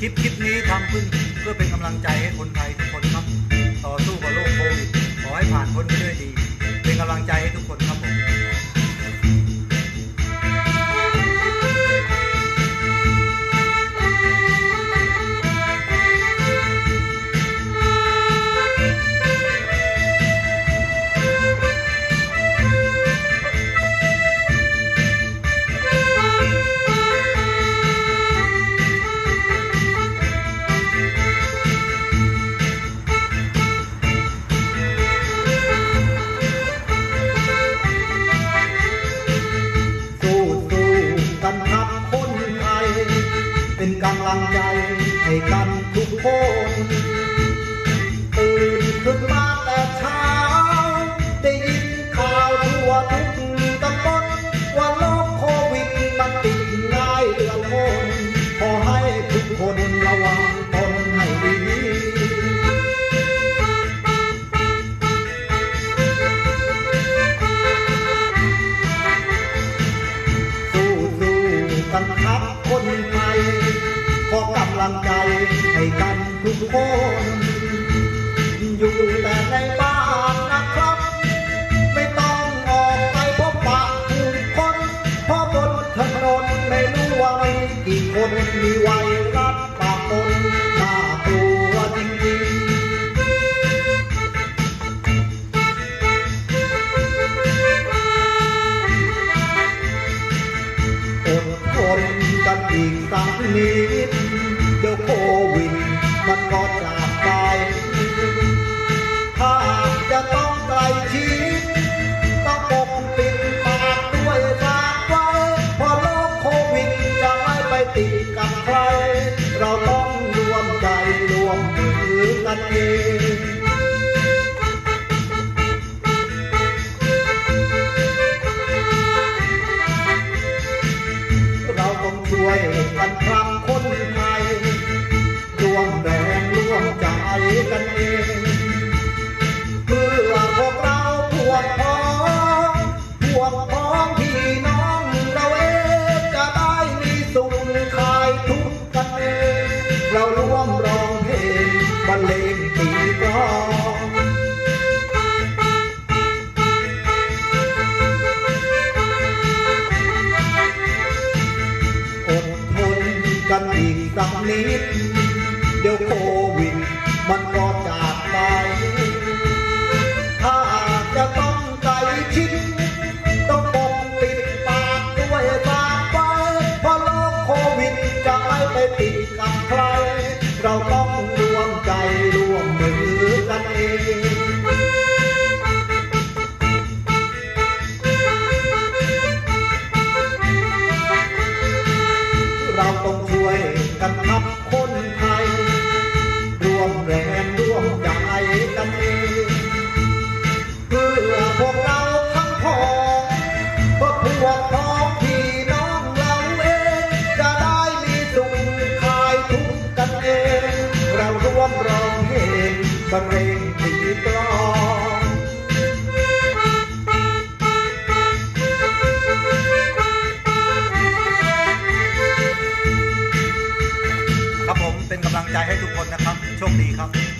คลิปคลิปนี้ทำขึ้นเพื่อเป็นกำลังใจให้คนไทยทุกคนครับ ต่อสู้กับโรคโควิดขอให้ผ่านพ้นไปด้วยดี เป็นกำลังใจให้กันทุกคน ทัพครับคนไทยขอกำลังใจให้กันทุกคนอยู่แต่ในบ้านนะครับ ไม่ต้องออกไปพบปะผู้คนเพราะบนถนนไม่รู้ว่ามีกี่คนมีไวรัสปะปน อีกสักนิดเดี๋ยวโควิดมันก็จากไป ถ้าจะต้องไกลชิดต้องปกปิดปากด้วยสากไว้เพราะโรคโควิดจะไม่ไปติดกับใคร เราต้องรวมใจรวมมือกันเอง กันครับคนไทยร่วมแรงร่วมใจกันเองเพื่อพวกเราพวกพ้องพวกพ้องพี่น้องเราเองจะได้มีสุขคลายทุกข์กันเองเราร่วมร้องเพลงบรรเลงตีกลอง กันอีกสักนิดเดี๋ยวโควิด มันก็จากไป ถ้าจะต้องใจชิด ต้องปกปิดปากด้วยปากไว้เพราะโรคโควิดจะไม่ไปติดกับใคร เราต้องรวมใจรวมมือกันเองเราต้องช่วย กันทับคนไทย รวมแรงร่วมใจกันเองเพื่อพวกเราทั้งพ้องเพื่อพวกพ้องพี่น้องเราเอง จะได้มีสุขคลายทุกข์กันเอง เราร่วมร้องเพลงบรรเลง งใจให้ทุกคนนะครับ โชคดีครับ